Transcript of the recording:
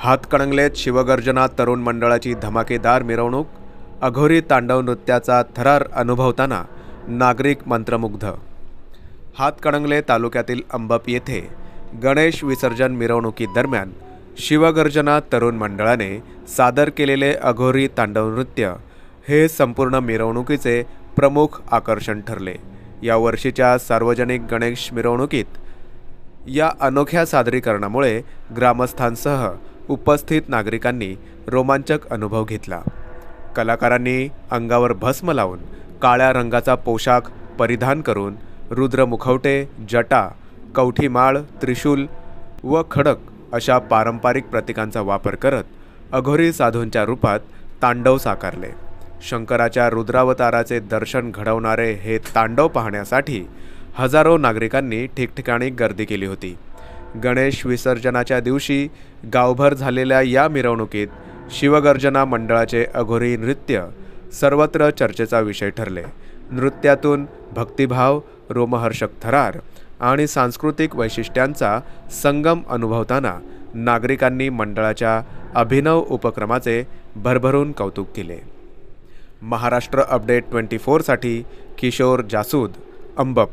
हातकणंगलेत शिवगर्जना तरुण मंडळाची धमाकेदार मिरवणूक अघोरी तांडव नृत्याचा थरार अनुभवताना नागरिक मंत्रमुग्ध. हातकणंगले तालुक्यातील अंबप येथे गणेश विसर्जन मिरवणुकीदरम्यान शिवगर्जना तरुण मंडळाने सादर केलेले अघोरी तांडव नृत्य हे संपूर्ण मिरवणुकीचे प्रमुख आकर्षण ठरले. या वर्षीच्या सार्वजनिक गणेश मिरवणुकीत या अनोख्या सादरीकरणामुळे ग्रामस्थांसह उपस्थित नागरिकांनी रोमांचक अनुभव घेतला. कलाकारांनी अंगावर भस्म लावून काळ्या रंगाचा पोशाख परिधान करून रुद्र मुखवटे जटा कवठीमाळ त्रिशूल व खडक अशा पारंपरिक प्रतीकांचा वापर करत अघोरी साधूंच्या रूपात तांडव साकारले. शंकराच्या रुद्रावताराचे दर्शन घडवणारे हे तांडव पाहण्यासाठी हजारो नागरिकांनी ठिकठिकाणी गर्दी केली होती. गणेश विसर्जनाच्या दिवशी गावभर झालेल्या या मिरवणुकीत शिवगर्जना मंडळाचे अघोरी नृत्य सर्वत्र चर्चेचा विषय ठरले. नृत्यातून भक्तिभाव रोमहर्षक थरार आणि सांस्कृतिक वैशिष्ट्यांचा संगम अनुभवताना नागरिकांनी मंडळाच्या अभिनव उपक्रमाचे भरभरून कौतुक केले. महाराष्ट्र अपडेट ट्वेंटी फोरसाठी किशोर जासूद अंबप.